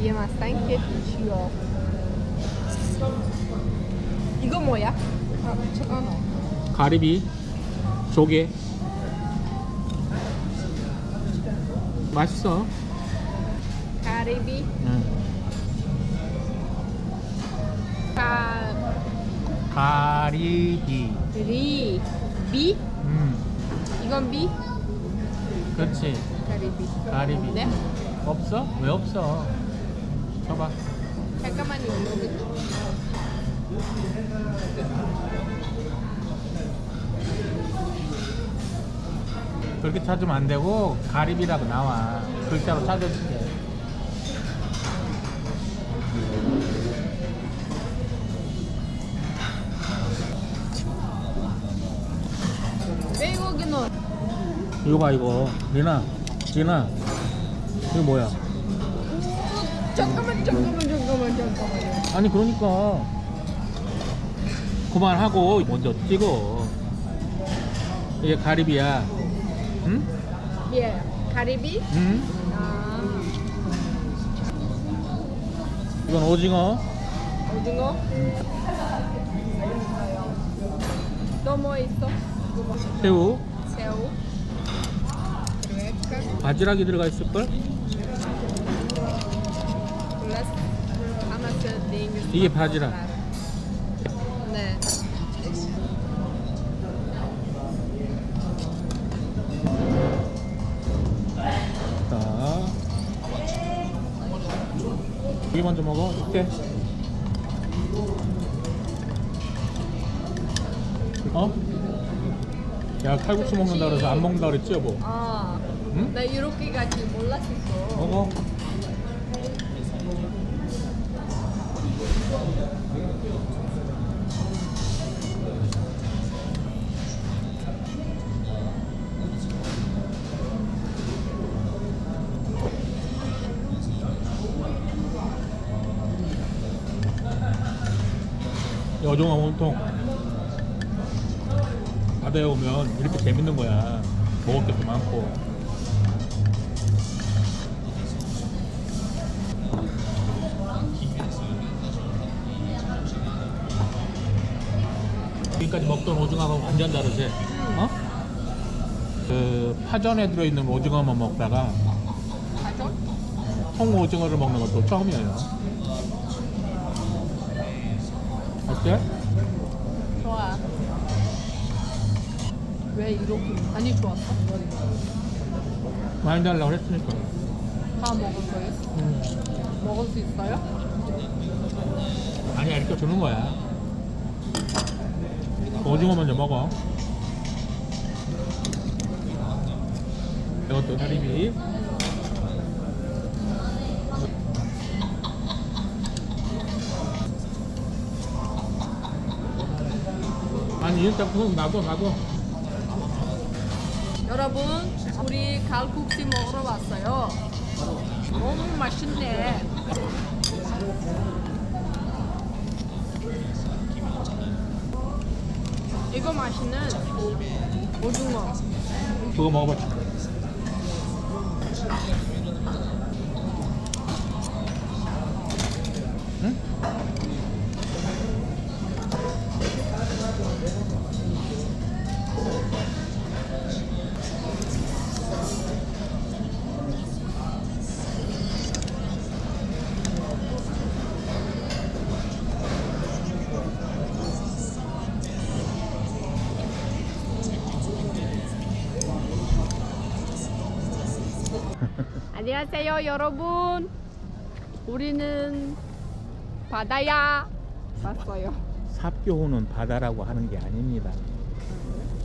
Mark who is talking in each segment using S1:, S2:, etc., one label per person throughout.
S1: 5 chiot. 이거 뭐야? 아, 잠깐만.
S2: 가리비, 조개. 맛있어.
S1: 가리비,
S2: 응. 가리비.
S1: 가리, 비?
S2: 음,
S1: 이건 비?
S2: 그렇지.
S1: 가리비.
S2: 가리비.
S1: 네?
S2: 없어? 왜 없어? 줘봐.
S1: 잠깐만요.
S2: 그렇게 찾으면 안 되고 가리비라고 나와. 글자로 찾아줄게.
S1: 외국인은
S2: 이거 봐 이거. 리나, 리나. 이거 뭐야?
S1: 잠깐만 잠깐만 잠깐만 잠깐만요.
S2: 아니 그러니까 그만하고 먼저 찍어. 이게 가리비야. 응?
S1: 예, 가리비.
S2: 응?
S1: 아,
S2: 이건 오징어.
S1: 오징어. 또 뭐 있어?
S2: 새우.
S1: 새우.
S2: 바지락이 들어가 있을걸? 이게 바지락.
S1: 네.
S2: 자. 이게 먼저 먹어. 이렇게. 어? 야 칼국수 먹는다 그래서 안 먹는다 그랬지 여보?
S1: 아,
S2: 응?
S1: 나 이렇게까지 몰랐어.
S2: 먹어. 여종아 온통 바다에 오면 이렇게 재밌는 거야 먹을 것도 많고 지금까지 먹던 오징어하고 완전 다르지? 어? 그 파전에 들어있는 오징어만 먹다가
S1: 가죠?
S2: 통 오징어를 먹는 것도 처음이에요. 어때?
S1: 좋아. 왜 이렇게 많이 좋았어?
S2: 많이 달라고 했으니까.
S1: 다 먹을 거예요?
S2: 음.
S1: 먹을 수 있어요?
S2: 아니야 이렇게 주는 거야. 오징어 먼저 먹어. 이것도 다리비. 아니 일단 그건 놔둬 놔둬.
S1: 여러분, 우리 갈국수 먹으러 왔어요. 너무 맛있네. 이거 맛있는 오징어.
S2: 그거 먹어봐.
S1: 안녕하세요, 여러분. 우리는 바다야 왔어요.
S2: 삽교호는 바다라고 하는 게 아닙니다.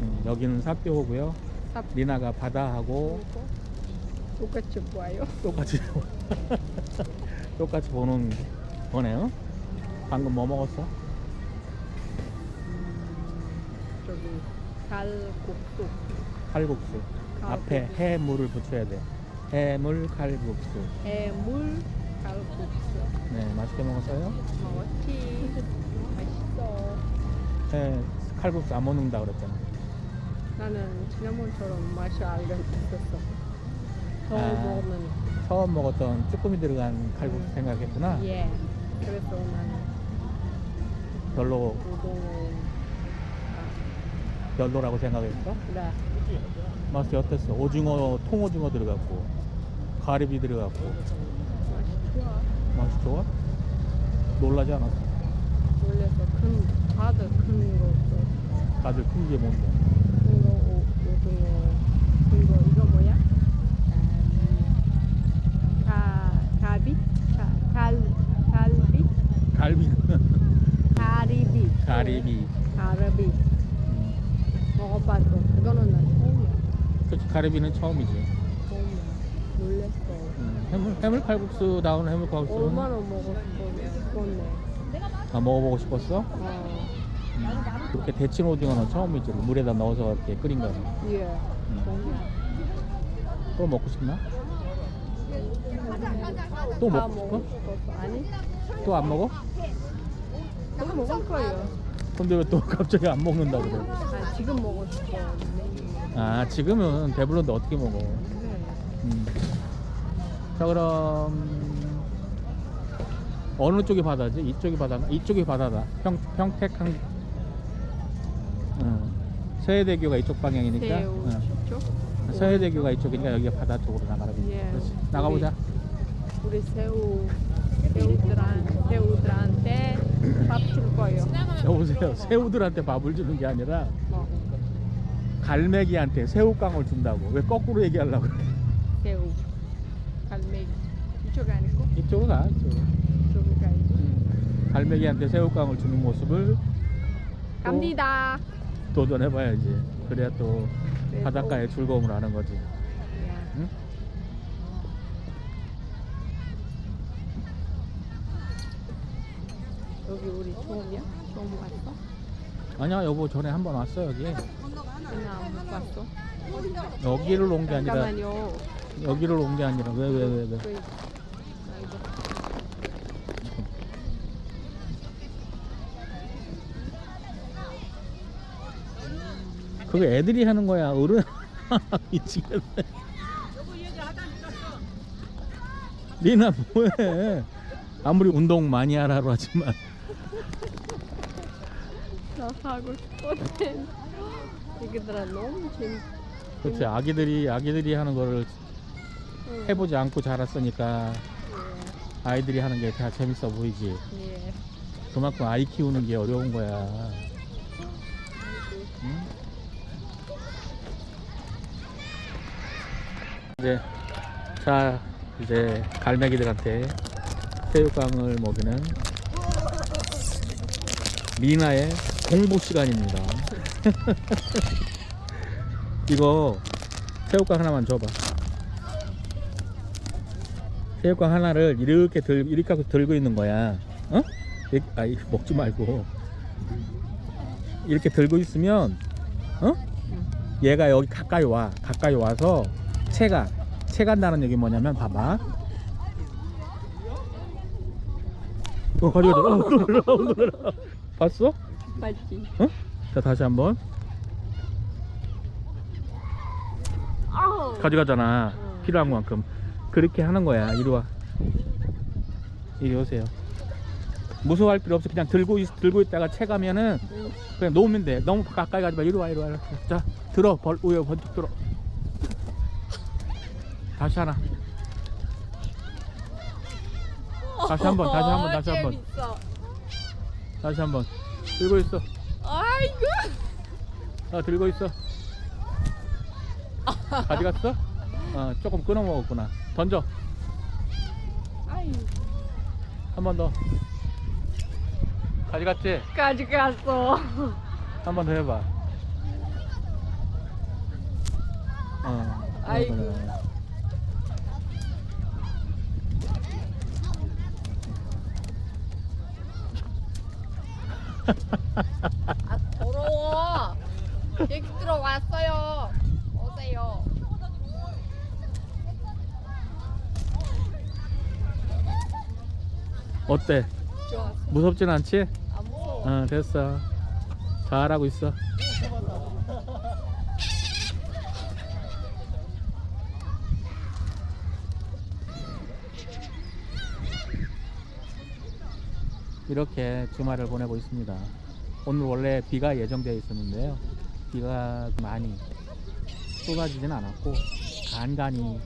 S2: 음, 여기는 삽교호고요.
S1: 삽
S2: 리나가 바다하고
S1: 똑같이 보아요.
S2: 똑같이 똑같이 보는 거네요. 방금 뭐 먹었어?
S1: 저기 갈국수.
S2: 칼국수. 앞에. 해물을 붙여야 돼. 해물 칼국수.
S1: 해물 갈국수.
S2: 네, 맛있게 먹었어요?
S1: 먹었지. 맛있어.
S2: 해 칼국수 안 먹는다 그랬잖아.
S1: 나는 지난번처럼 맛이 알고 있었어. 더
S2: 아.
S1: 먹으면
S2: 처음 먹었던 쭈꾸미 들어간 칼국수 생각했구나.
S1: 예. 그래서 나는
S2: 별로
S1: 우동.
S2: 별로라고 생각했어?
S1: 네.
S2: 맛이 어땠어? 오징어, 통오징어 들어갔고, 가리비 들어갔고,
S1: 맛이 좋아.
S2: 놀라지 않았어?
S1: 놀래서 큰 다들 큰 것도
S2: 다들 큰 게 뭔데?
S1: 큰 거, 오- 오징어, 큰 거, 이거 뭐야? 음, 가, 가비? 가, 갈, 갈비?
S2: 갈비는
S1: 가리비.
S2: 가리비.
S1: 가리비.
S2: 음.
S1: 먹어봤어. 그거는 난 처음이야.
S2: 그렇지, 가리비는 처음이지.
S1: 놀랬어.
S2: 음, 해물, 해물 칼국수 다운 해물 칼국수는
S1: 얼마나 먹었어. 먹었네.
S2: 다 먹어보고 싶었어?
S1: 어,
S2: 음. 그렇게 데친 오징어는 처음이지. 물에다 넣어서 이렇게 끓인 거는.
S1: 예.
S2: 음.
S1: 처음이야.
S2: 또 먹고 싶나? 또
S1: 다
S2: 먹고
S1: 먹고
S2: 싶어?
S1: 싶었어. 아니?
S2: 또 안 먹어?
S1: 또 먹을 거예요.
S2: 근데 왜 또 갑자기 안 먹는다 그래?
S1: 아, 지금 먹고 싶어.
S2: 아 지금은 배불렀는데 어떻게 먹어?
S1: 그래.
S2: 음. 자 그럼 어느 쪽이 바다지? 이쪽이 바다나? 이쪽이 바다다. 평 평택항. 어. 서해대교가 이쪽 방향이니까.
S1: 새우
S2: 어.
S1: 쪽?
S2: 서해대교가 이쪽이니까 여기가 바다 쪽으로 나가라.
S1: 예.
S2: 그렇지. 나가보자.
S1: 우리 새우 새우들한 새우들한테 밥 줄 거예요.
S2: 여보세요. 새우들한테 밥을 주는 게 아니라
S1: 뭐
S2: 갈매기한테 새우깡을 준다고. 왜 거꾸로 얘기하려고 그래?
S1: 새우 갈매기 이쪽 아니고
S2: 이쪽으로 가. 이쪽으로.
S1: 이쪽에 가야지.
S2: 갈매기한테 새우깡을 주는 모습을 또
S1: 갑니다.
S2: 도전해봐야지. 그래야 또
S1: 네,
S2: 바닷가의 즐거움을 아는 거지.
S1: 야,
S2: 응?
S1: 여기 우리 처음이야? 처음 갔어?
S2: 아니야 여보 전에 한 번 왔어 여기.
S1: 하나 못 갔어?
S2: 여기를 온 게 아니라
S1: 잠깐만요.
S2: 여기를 온 게 아니라 왜 왜 왜 왜?
S1: 그, 아이고.
S2: 그거 애들이 하는 거야 어른 미치겠네. 리나 뭐해? 아무리 운동 많이 하라고 하지만
S1: 나 하고 싶었는데 이게들아 너무 재밌.
S2: 그렇지 아기들이 아기들이 하는 거를
S1: 응.
S2: 해보지 않고 자랐으니까 아이들이 하는 게 다 재밌어 보이지.
S1: 예. 예.
S2: 그만큼 아이 키우는 게 어려운 거야. 응? 이제 자 이제 갈매기들한테 새우깡을 먹이는 미나의 공부 시간입니다. 이거 새우깡 하나만 줘봐. 새우깡 하나를 이렇게 들 이렇게 하고 들고 있는 거야. 어? 아이 먹지 말고 이렇게 들고 있으면 어? 얘가 여기 가까이 와 가까이 와서 채가 채 간다는 얘기 뭐냐면 봐봐 어 가져가자 어, 놀라 놀라 봤어?
S1: 맞지?
S2: 어? 자 다시 한번. 가져가잖아
S1: 응.
S2: 필요한 만큼 그렇게 하는 거야 이리 와 이리 오세요 무서워할 필요 없어 그냥 들고 있, 들고 있다가 채 가면은
S1: 응.
S2: 그냥 놓으면 돼. 너무 가까이 가지 마. 이리 와, 이리 와. 자, 들어. 벌, 우여 번쩍 들어. 다시 하나. 다시 한 번, 다시 한 번, 다시 한 번. 다시 한 번. 들고 있어.
S1: 아이고.
S2: 어, 들고 있어. 가져갔어? 어, 조금 끊어 먹었구나. 던져.
S1: 아이.
S2: 한 번 더. 가져갔지?
S1: 가져갔어.
S2: 한 번 더 해봐. 어.
S1: 아이고.
S2: 그래,
S1: 아 더러워. 얘기 들어왔어요. 오세요.
S2: 어때?
S1: 좋았어.
S2: 무섭진 않지?
S1: 안 무서워.
S2: 어 됐어 잘하고 있어 이렇게 주말을 보내고 있습니다. 오늘 원래 비가 예정되어 있었는데요. 비가 많이 쏟아지진 않았고 간간히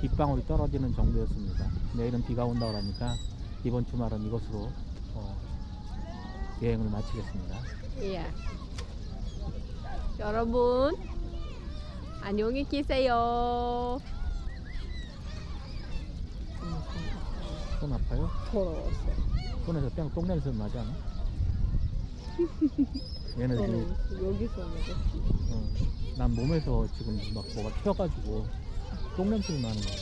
S2: 빗방울이 떨어지는 정도였습니다. 내일은 비가 온다고 하니까 이번 주말은 이것으로 어, 여행을 마치겠습니다.
S1: 예. 여러분 안녕히 계세요.
S2: 손 아파요?
S1: 더러웠어요.
S2: 손에서 뺑 똥냄새 나지 않아? 얘는 지금
S1: 어, 여기서 먹었지.
S2: 어, 난 몸에서 지금 막 뭐가 튀어가지고 똥냄새 나는 거야.